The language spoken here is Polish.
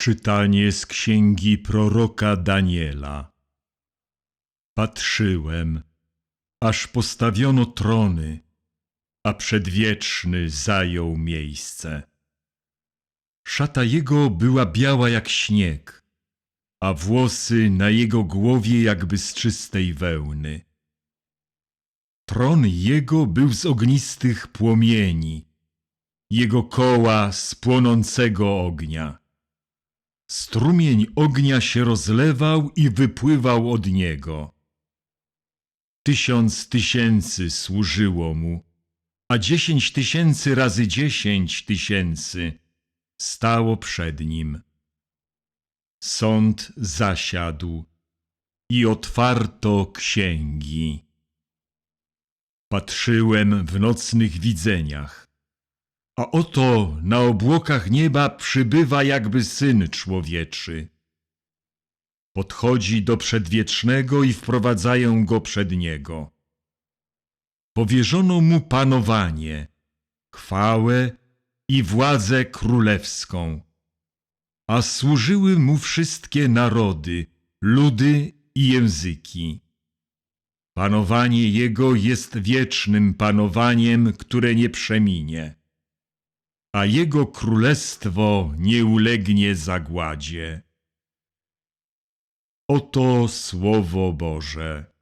Czytanie z księgi proroka Daniela. Patrzyłem, aż postawiono trony, a przedwieczny zajął miejsce. Szata jego była biała jak śnieg, a włosy na jego głowie jakby z czystej wełny. Tron jego był z ognistych płomieni, jego koła z płonącego ognia. Strumień ognia się rozlewał i wypływał od niego. Tysiąc tysięcy służyło mu, a dziesięć tysięcy razy dziesięć tysięcy stało przed nim. Sąd zasiadł i otwarto księgi. Patrzyłem w nocnych widzeniach, a oto na obłokach nieba przybywa jakby Syn Człowieczy. Podchodzi do Przedwiecznego i wprowadzają go przed Niego. Powierzono mu panowanie, chwałę i władzę królewską, a służyły mu wszystkie narody, ludy i języki. Panowanie Jego jest wiecznym panowaniem, które nie przeminie, a Jego królestwo nie ulegnie zagładzie. Oto Słowo Boże.